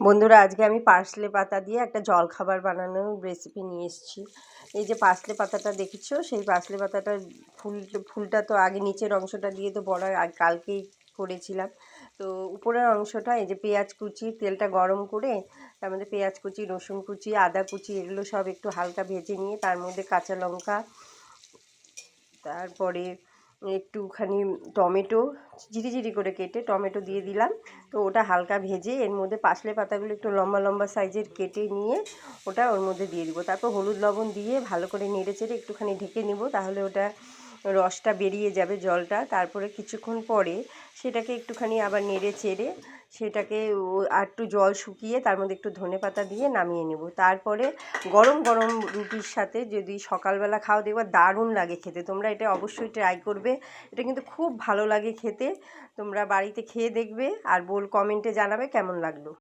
বন্ধুরা, আজকে আমি পার্সলে পাতা দিয়ে একটা জলখাবার বানানোর রেসিপি নিয়ে এসেছি। এই যে পার্সলে পাতাটা দেখেছ? সেই পার্সলে পাতাটার ফুল, ফুলটা তো আগে নিচের অংশটা দিয়ে তো বড় কালকেই করেছিলাম। তো উপরের অংশটা, এই যে পেঁয়াজ কুচি, তেলটা গরম করে, তার মধ্যে পেঁয়াজ কুচি, রসুন কুচি, আদা কুচি, এগুলো সব একটু হালকা ভেজে নিয়ে, তার মধ্যে কাঁচা লঙ্কা, তারপরে একটুখানি টমেটো, ঝিরিঝিরি করে কেটে টমেটো দিয়ে দিলাম। তো ওটা হালকা ভেজে এর মধ্যে পাশলে পাতাগুলো একটু লম্বা লম্বা সাইজের কেটে নিয়ে ওটা ওর মধ্যে দিয়ে দিব। তারপর হলুদ লবণ দিয়ে ভালো করে নেড়ে চেড়ে একটুখানি ঢেকে নিব, তাহলে ওটা রসটা বেরিয়ে যাবে জলটা। তারপরে কিছুক্ষণ পরে সেটাকে একটুখানি আবার নেড়ে চেড়ে সেটাকে আর একটু জল শুকিয়ে তার মধ্যে একটু ধনে পাতা দিয়ে নামিয়ে নেব। তারপরে গরম গরম রুটির সাথে যদি সকালবেলা খাও দেখবা দারুণ লাগে খেতে। তোমরা এটা অবশ্যই ট্রাই করবে। এটা কিন্তু খুব ভালো লাগে খেতে। তোমরা বাড়িতে খেয়ে দেখবে আর বল কমেন্টে জানাবে কেমন লাগল।